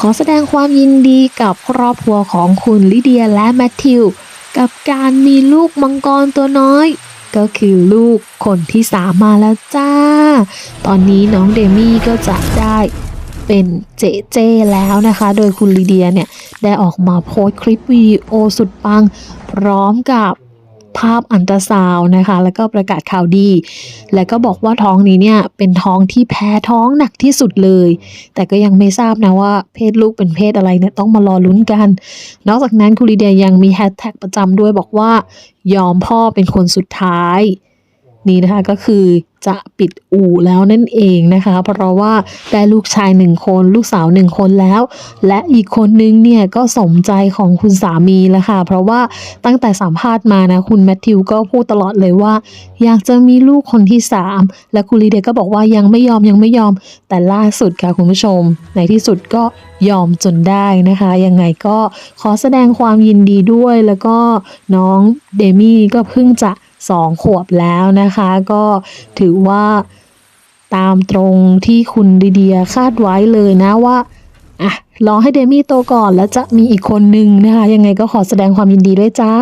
ขอแสดงความยินดีกับครอบครัวของคุณลิเดียและแมทธิว กับการมีลูกมังกรตัวน้อย ก็คือลูกคนที่สามมาแล้วจ้า ตอนนี้น้องเดมี่ก็จะได้เป็นเจเจแล้วนะคะ โดยคุณลีเดียเนี่ย ได้ออกมาโพสต์คลิปวิดีโอสุดปัง พร้อมกับ ภาพอันตราซาวนะคะ แล้วก็ประกาศข่าวดี และก็บอกว่าท้องนี้เนี่ยเป็นท้องที่แพ้ท้องหนักที่สุดเลย แต่ก็ยังไม่ทราบนะว่าเพศลูกเป็นเพศอะไรเนี่ยต้องมารอลุ้นกัน นอกจากนั้นคุณลีเดียยังมีแฮชแท็กประจำด้วยบอกว่ายอมพ่อเป็นคนสุดท้าย นี่นะคะก็คือ จะปิดอู่แล้วนั่นเองนะคะ เพราะว่าได้ลูกชายหนึ่งคนลูกสาวหนึ่งคนแล้ว และอีกคนนึงเนี่ยก็สมใจของคุณสามีแล้วค่ะ เพราะว่าตั้งแต่สัมภาษณ์มานะคุณแมทธิวก็พูดตลอดเลยว่า อยากจะมีลูกคนที่สามและคุณลีเดียก็บอกว่ายังไม่ยอมยังไม่ยอม แต่ล่าสุดค่ะคุณผู้ชม ในที่สุดก็ยอมจนได้นะคะ ยังไงก็ขอแสดงความยินดีด้วยแล้วก็น้องเดมี่ก็เพิ่งจะสองขวบแล้วนะคะ ก็ถือว่าตามตรงที่คุณดีเดียคาดไว้เลยนะว่าอะรอให้เดมี่โตก่อนแล้วจะมีอีกคนนึงนะคะ ยังไงก็ขอแสดงความยินดีด้วยจ้า